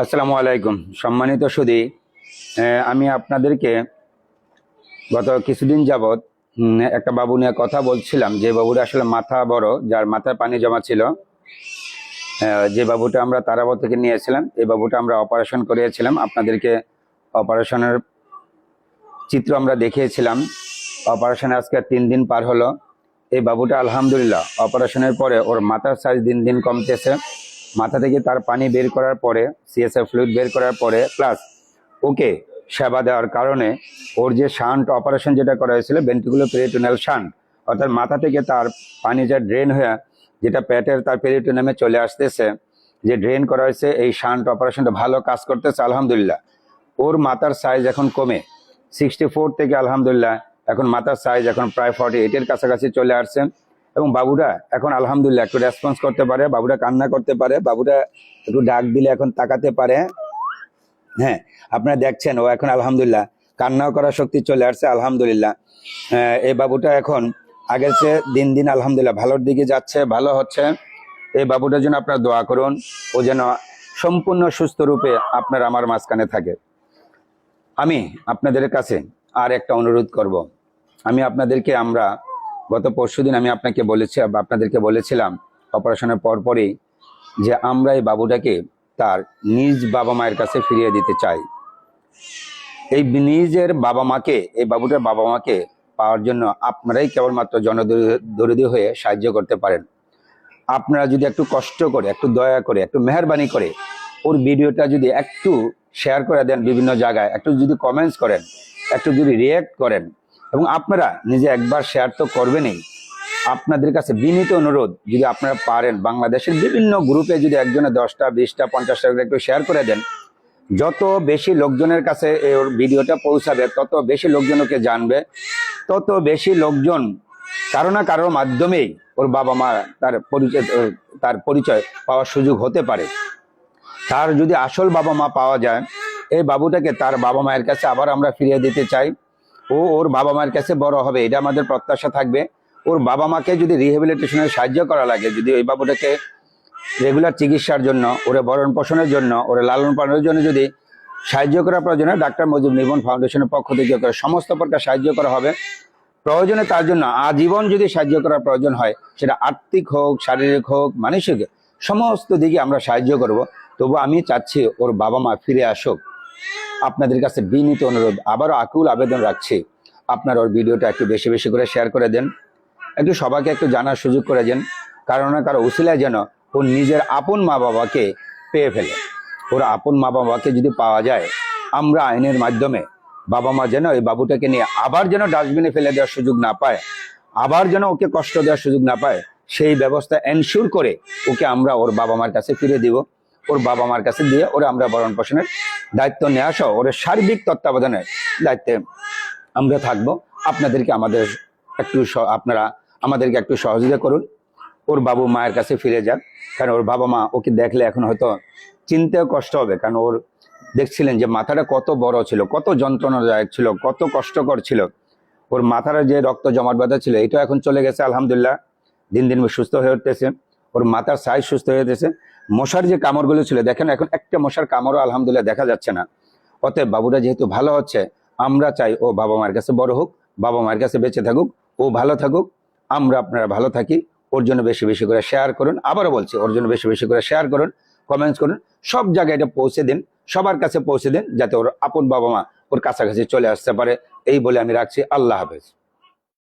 আসসালামু আলাইকুম। সম্মানিত সুদী আমি আপনাদেরকে গত কিছুদিন যাবৎ একটা বাবু নিয়ে কথা বলছিলাম। যে বাবুর আসলে মাথা বড়, যার মাথায় পানি জমা ছিল যে বাবুটা আমরা তারাবত থেকে নিয়েছিলাম, এই বাবুটা আমরা অপারেশন করিয়েছিলাম। আপনাদেরকে অপারেশনের চিত্র আমরা দেখিয়েছিলাম। অপারেশনে আজকে তিন দিন পার হলো। এই বাবুটা আলহামদুলিল্লাহ, অপারেশনের পরে ওর মাথার সাইজ দিন দিন কমতেছে। মাথা থেকে তার পানি বের করার পরে সিএসএফ ফ্লুইড বের করার পরে প্লাস ওকে সেবা দেওয়ার কারণে ওর যে শান্ট অপারেশন যেটা করা হয়েছিল ভেন্টিকুলো পেরিটোনাল শান্ট অর্থাৎ মাথা থেকে তার পানি যা ড্রেন হয়ে, যেটা পেটের তার পেরিটোনামে চলে আসতেছে, যে ড্রেন করা হয়েছে, এই শান্ট অপারেশনটা ভালো কাজ করতেছে, আলহামদুলিল্লাহ। ওর মাথার সাইজ এখন কমে সিক্সটি ফোর থেকে আলহামদুলিল্লাহ, এখন মাথার সাইজ এখন প্রায় ফর্টি এইটের কাছাকাছি চলে আসছে। এবং বাবুরা এখন আলহামদুলিল্লাহ একটু রেসপন্স করতে পারে, বাবুরা কান্না করতে পারে, বাবুরা একটু ডাক দিলে এখন তাকাতে পারে। হ্যাঁ আপনারা দেখছেন, ও এখন আলহামদুলিল্লাহ কান্নাও করার শক্তি চলে আসছে, আলহামদুলিল্লাহ। এই বাবুটা এখন আগের চেয়ে দিন দিন আলহামদুলিল্লাহ ভালোর দিকে যাচ্ছে, ভালো হচ্ছে। এই বাবুটার জন্য আপনারা দোয়া করুন, ও যেন সম্পূর্ণ সুস্থ রূপে আপনার আমার মাঝখানে থাকে। আমি আপনাদের কাছে আর একটা অনুরোধ করব। আমি আপনাদেরকে আমরা গত পরশুদিন আমি আপনাকে বলেছি আপনাদেরকে বলেছিলাম অপারেশনের পরপরই যে আমরা এই বাবুটাকে তার নিজ বাবা মায়ের কাছে ফিরিয়ে দিতে চাই। এই নিজের বাবা মাকে, এই বাবুটার বাবা মাকে পাওয়ার জন্য আপনারাই কেবলমাত্র জনদরিদ্র হয়ে সাহায্য করতে পারেন। আপনারা যদি একটু কষ্ট করে, একটু দয়া করে, একটু মেহরবানি করে ওর ভিডিওটা যদি একটু শেয়ার করে দেন বিভিন্ন জায়গায়, একটু যদি কমেন্টস করেন, একটু যদি রিয়েক্ট করেন এবং আপনারা নিজে একবার শেয়ার তো করবেনই। আপনাদের কাছে বিনীত অনুরোধ, যদি আপনারা পারেন বাংলাদেশের বিভিন্ন গ্রুপে যদি একজনে দশটা, বিশটা, পঞ্চাশটা একটু শেয়ার করে দেন, যত বেশি লোকজনের কাছে ওর ভিডিওটা পৌঁছাবে, তত বেশি লোকজনকে জানবে, তত বেশি লোকজন কারও না কারোর মাধ্যমেই ওর বাবা মা তার পরিচয় তার পরিচয় পাওয়ার সুযোগ হতে পারে। তার যদি আসল বাবা মা পাওয়া যায়, এই বাবুটাকে তার বাবা মায়ের কাছে আবার আমরা ফিরিয়ে দিতে চাই। ও ওর বাবা মায়ের কাছে বড় হবে, এটা আমাদের প্রত্যাশা থাকবে। ওর বাবা মাকে যদি রিহেবিলিটেশনের সাহায্য করা লাগে, যদি ওই বাবুটাকে রেগুলার চিকিৎসার জন্য, ওরে ভরণ পোষণের জন্য, ওরে লালন পালনের জন্য যদি সাহায্য করার প্রয়োজনে ডাক্তার মজিব নিবন ফাউন্ডেশনের পক্ষ থেকে করে সমস্ত প্রকার সাহায্য করা হবে। প্রয়োজনে তার জন্য আজীবন যদি সাহায্য করার প্রয়োজন হয়, সেটা আর্থিক হোক, শারীরিক হোক, মানসিক, সমস্ত দিকে আমরা সাহায্য করব। তবু আমি চাচ্ছি ওর বাবা মা ফিরে আসুক। আপনাদের কাছে বিনীত অনুরোধ। আবারও আকুল আবেদন রাখছি। আপনার ওর ভিডিওটা একটু বেশি বেশি করে শেয়ার করে দেন। একটু সবাইকে একটু জানার সুযোগ করে দেন। কারণ না কারও উসিলায় যেন ও নিজের আপন মা বাবাকে পেয়ে ফেলে। ওর আপন মা বাবাকে যদি পাওয়া যায়, আমরা আইনের মাধ্যমে বাবা মা যেন এই বাবুটাকে নিয়ে আবার যেন ডাস্টবিনে ফেলে দেওয়ার সুযোগ না পায়, আবার যেন ওকে কষ্ট দেওয়ার সুযোগ না পায়, সেই ব্যবস্থা এনশিওর করে ওকে আমরা ওর বাবা মার কাছে ফিরে দিব। ওর বাবা মার কাছে দিয়ে ওরা আমরা ভরণ পোষণের দায়িত্ব নেওয়া সহ ওর সার্বিক তত্ত্বাবধানের দায়িত্বে আমরা থাকব। আপনাদেরকে আমাদের একটু আপনারা আমাদেরকে একটু সহযোগিতা করুন। ওর বাবু মায়ের কাছে ফিরে যাক, কারণ ওর বাবা মা ওকে দেখলে এখন হয়তো চিনতেও কষ্ট হবে, কারণ ওর দেখছিলেন যে মাথাটা কত বড় ছিল, কত যন্ত্রণাদায়ক ছিল, কত কষ্টকর ছিল। ওর মাথার যে রক্ত জমাট বাঁধা ছিল এটা এখন চলে গেছে, আলহামদুলিল্লাহ। দিন দিন সুস্থ হয়ে উঠতেছে। ওর মাথার সাইজ সুস্থ হয়ে উঠতেছে মশার যে কামড়গুলো ছিল, দেখেন এখন একটা মশার কামড়ও আলহামদুলিল্লাহ দেখা যাচ্ছে না। অতএব বাবুটা যেহেতু ভালো হচ্ছে, আমরা চাই ও বাবা মায়ের কাছে বড় হোক, বাবা মায়ের কাছে বেঁচে থাকুক, ও ভালো থাকুক, আমরা আপনারা ভালো থাকি, ওর জন্য বেশি বেশি করে শেয়ার করুন। আবারও বলছি, ওর জন্য বেশি বেশি করে শেয়ার করুন কমেন্টস করুন, সব জায়গায় এটা পৌঁছে দিন, সবার কাছে পৌঁছে দিন, যাতে ওর আপন বাবা মা ওর কাছাকাছি চলে আসতে পারে। এই বলে আমি রাখছি, আল্লাহ হাফেজ।